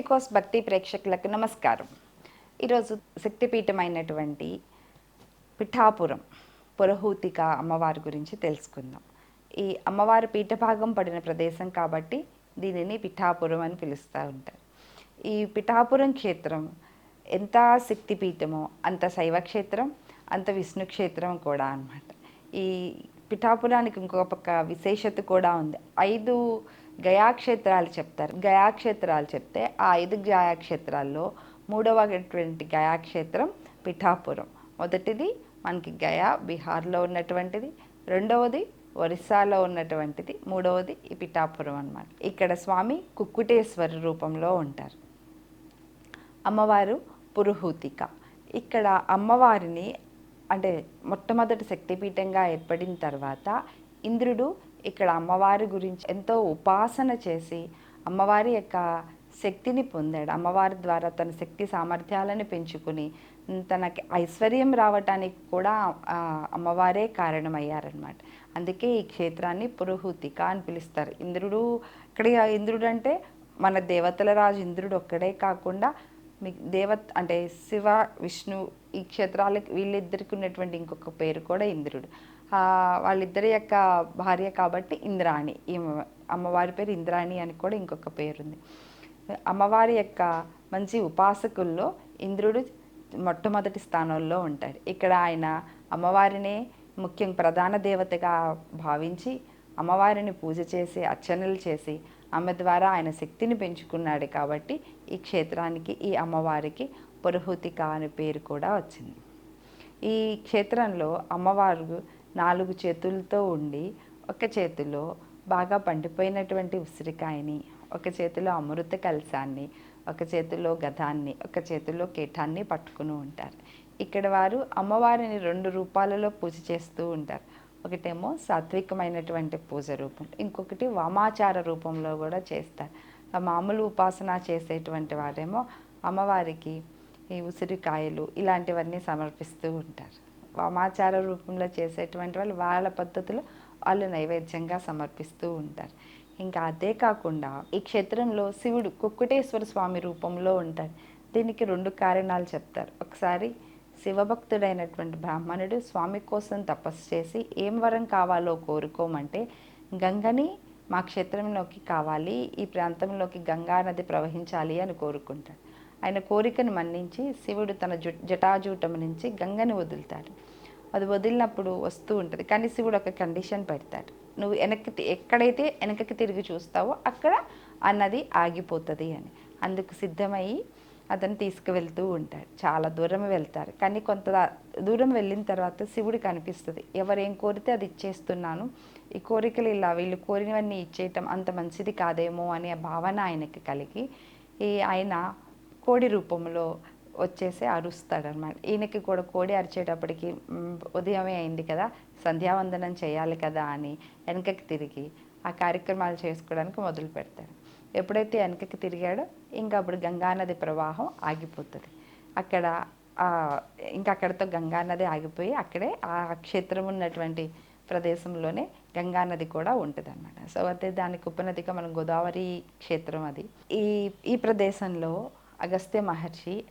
Politicos భక్తి ప్రేక్షకులకు నమస్కారం. ఈరోజు శక్తిపీఠమైనటువంటి పిఠాపురం పురహూతిక అమ్మవారి గురించి తెలుసుకుందాం. ఈ అమ్మవారి పీఠభాగం పడిన ప్రదేశం కాబట్టి దీనిని పిఠాపురం అని పిలుస్తూ ఉంటారు. ఈ పిఠాపురం క్షేత్రం ఎంత శక్తిపీఠమో అంత శైవ క్షేత్రం అంత విష్ణు క్షేత్రం కూడా అన్నమాట. ఈ పిఠాపురానికి ఇంకొక పక్క విశేషత కూడా ఉంది. ఐదు గయాక్షేత్రాలు చెప్తారు. గయాక్షేత్రాలు చెప్తే ఆ ఐదు గయాక్షేత్రాల్లో మూడవటువంటి గయాక్షేత్రం పిఠాపురం. మొదటిది మనకి గయా బీహార్లో ఉన్నటువంటిది. రెండవది ఒరిస్సాలో ఉన్నటువంటిది. మూడవది ఈ పిఠాపురం అన్నమాట. ఇక్కడ స్వామి కుక్కుటేశ్వర రూపంలో ఉంటారు. అమ్మవారు పురుహూతిక. ఇక్కడ అమ్మవారిని అంటే మొట్టమొదటి శక్తిపీఠంగా ఏర్పడిన తర్వాత ఇంద్రుడు ఇక్కడ అమ్మవారి గురించి ఎంతో ఉపాసన చేసి అమ్మవారి యొక్క శక్తిని పొందాడు. అమ్మవారి ద్వారా తన శక్తి సామర్థ్యాలను పెంచుకుని తనకి ఐశ్వర్యం రావటానికి కూడా అమ్మవారే కారణమయ్యారనమాట అందుకే ఈ క్షేత్రాన్ని పురోహూతిక అని పిలుస్తారు. ఇంద్రుడు ఇక్కడ ఇంద్రుడు అంటే మన దేవతల రాజు ఇంద్రుడు ఒక్కడే కాకుండా మీ దేవత అంటే శివ విష్ణు ఈ క్షేత్రాలకు వీళ్ళిద్దరికి ఉన్నటువంటి ఇంకొక పేరు కూడా ఇంద్రుడు. వాళ్ళిద్దరి యొక్క భార్య కాబట్టి ఇంద్రాణి. ఈ అమ్మవారి పేరు ఇంద్రాణి అని కూడా ఇంకొక పేరుంది. అమ్మవారి యొక్క మంచి ఉపాసకుల్లో ఇంద్రుడు మొట్టమొదటి స్థానంలో ఉంటాడు. ఇక్కడ ఆయన అమ్మవారినే ముఖ్యం ప్రధాన దేవతగా భావించి అమ్మవారిని పూజ చేసి అర్చనలు చేసి ఆమె ద్వారా ఆయన శక్తిని పెంచుకున్నాడు కాబట్టి ఈ క్షేత్రానికి ఈ అమ్మవారికి పురహూతిక అనే పేరు కూడా వచ్చింది. ఈ క్షేత్రంలో అమ్మవారు నాలుగు చేతులతో ఉండి ఒక చేతిలో బాగా పండిపోయినటువంటి ఉసిరికాయని ఒక చేతిలో అమృత కలశాన్ని ఒక చేతిలో గదాన్ని ఒక చేతిలో కీటాన్ని పట్టుకుని ఉంటారు. ఇక్కడ వారు అమ్మవారిని రెండు రూపాలలో పూజ చేస్తూ ఉంటారు. ఒకటేమో సాత్వికమైనటువంటి పూజ రూపం ఇంకొకటి వామాచార రూపంలో కూడా చేస్తారు. మామూలు ఉపాసన చేసేటువంటి వారేమో అమ్మవారికి ఈ ఉసిరికాయలు ఇలాంటివన్నీ సమర్పిస్తూ ఉంటారు. వామాచార రూపంలో చేసేటువంటి వాళ్ళు వాళ్ళ పద్ధతిలో వాళ్ళు నైవేద్యంగా సమర్పిస్తూ ఉంటారు. ఇంకా అదే కాకుండా ఈ క్షేత్రంలో శివుడు కుక్కుటేశ్వర స్వామి రూపంలో ఉంటాడు దీనికి రెండు కారణాలు చెప్తారు. ఒకసారి శివభక్తుడైనటువంటి బ్రాహ్మణుడు స్వామి కోసం తపస్సు చేసి ఏం వరం కావాలో కోరుకోమంటే గంగని మా క్షేత్రంలోకి కావాలి ఈ ప్రాంతంలోకి గంగా నది ప్రవహించాలి అని కోరుకుంటాడు. ఆయన కోరికను మన్నించి శివుడు తన జు జటాజూటం నుంచి గంగని వదులుతాడు. అది వదిలినప్పుడు వస్తూ ఉంటుంది. కానీ శివుడు ఒక కండిషన్ పెడతాడు. నువ్వు వెనక్కి ఎక్కడైతే వెనకకి తిరిగి చూస్తావో అక్కడ ఆ నది ఆగిపోతుంది అని. అందుకు సిద్ధమయ్యి అతను తీసుకువెళ్తూ ఉంటాడు. చాలా దూరం వెళ్తారు. కానీ కొంత దూరం వెళ్ళిన తర్వాత శివుడికి అనిపిస్తుంది ఎవరేం కోరితే అది ఇచ్చేస్తున్నాను. ఈ కోరికలు ఇలా వీళ్ళు కోరినవన్నీ ఇచ్చేయటం అంత మంచిది కాదేమో అనే భావన ఆయనకి కలిగి ఈ ఆయన కోడి రూపంలో వచ్చేసి అరుస్తాడనమాట ఈయనకి కూడా కోడి అరిచేటప్పటికి ఉదయమే అయింది కదా సంధ్యావందనం చేయాలి కదా అని వెనకకి తిరిగి ఆ కార్యక్రమాలు చేసుకోవడానికి మొదలు పెడతాడు. ఎప్పుడైతే వెనకకి తిరిగాడో ఇంకా అప్పుడు గంగానది ప్రవాహం ఆగిపోతుంది. అక్కడ ఇంకా అక్కడితో గంగానది ఆగిపోయి అక్కడే ఆ క్షేత్రం ఉన్నటువంటి ప్రదేశంలోనే గంగానది కూడా ఉంటుంది అనమాట సో అయితే దానికి ఉపనదిగా మనం గోదావరి క్షేత్రం అది. ఈ ఈ ప్రదేశంలో అగస్త్య మహర్షి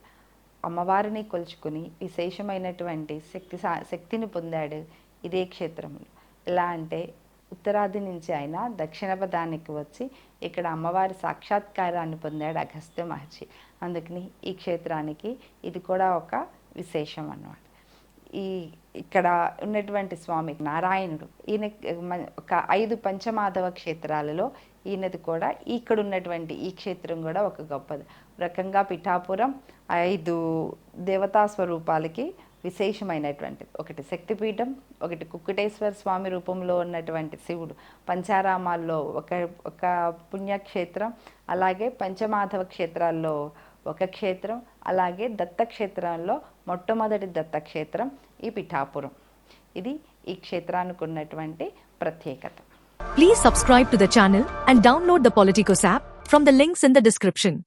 అమ్మవారిని కొలుచుకుని విశేషమైనటువంటి శక్తి సా- శక్తిని పొందాడు ఇదే క్షేత్రంలో ఎలా అంటే ఉత్తరాది నుంచి ఆయన దక్షిణ పదానికి వచ్చి ఇక్కడ అమ్మవారి సాక్షాత్కారాన్ని పొందాడు అగస్త్య మహర్షి. అందుకని ఈ క్షేత్రానికి ఇది కూడా ఒక విశేషం అన్నమాట. ఈ ఇక్కడ ఉన్నటువంటి స్వామి నారాయణుడు. ఈయన ఒక ఐదు పంచమాధవ క్షేత్రాలలో ఈయనది కూడా ఇక్కడ ఉన్నటువంటి ఈ క్షేత్రం కూడా ఒక గొప్పది. రకంగా పిఠాపురం ఐదు దేవతా స్వరూపాలకి విశేషమైనటువంటిది ఒకటి శక్తిపీఠం ఒకటి కుక్కుటేశ్వర స్వామి రూపంలో ఉన్నటువంటి శివుడు. పంచారామాల్లో ఒక ఒక పుణ్యక్షేత్రం అలాగే పంచమాధవ క్షేత్రాల్లో ఒక క్షేత్రం అలాగే దత్తక్షేత్రంలో మొట్టమొదటి దత్త క్షేత్రం ఈ పిఠాపురం. ఇది ఈ క్షేత్రానికి ఉన్నటువంటి ప్రత్యేకత. Please subscribe to the and download the app from the links in the description